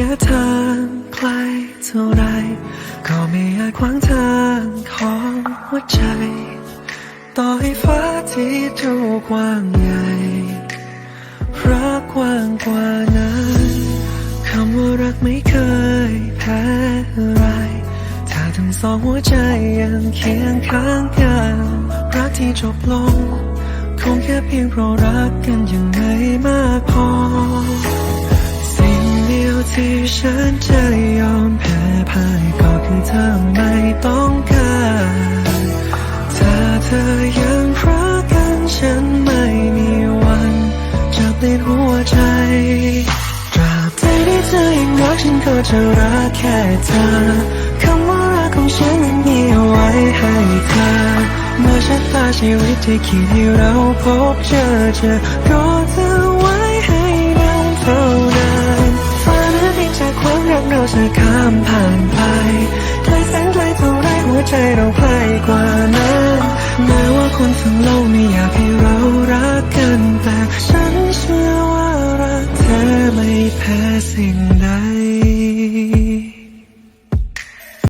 ยะทางไกลเท่าไร ก็ไม่อาจขวางทางของหัวใจ ต่อให้ฟ้าที่ดูกว้างใหญ่รักกว้างกว่านั้นคำว่ารักไม่เคยแพ้ไร ถ้าทั้งสองหัวใจยังเคียงข้างกัน รักที่จบลง คงแค่เพียงเพราะรักกันยังไงมากพอ ที่ฉันจะยอมแพ้พ่ายก็คือเธอไม่ต้องการถ้าเธอยังรักกันฉันไม่มีวันจะเปลี่ยนหัวใจตราบใดที่เธอยังรักฉันก็จะรักแค่เธอคำว่ารักของฉันนั้นมีเอาไว้ให้เธอเมื่อชะตาชีวิตที่คิดให้เราพบเจอจะรอเธอ เราจะข้ามผ่านไปไกลแสนไกลเท่าไรหัวใจเราใกล้กว่านั้นแม้ว่าคนทั้งโลกไม่อยากให้เรารักกันแต่ฉันเชื่อว่ารักเธอไม่แพ้สิ่งใด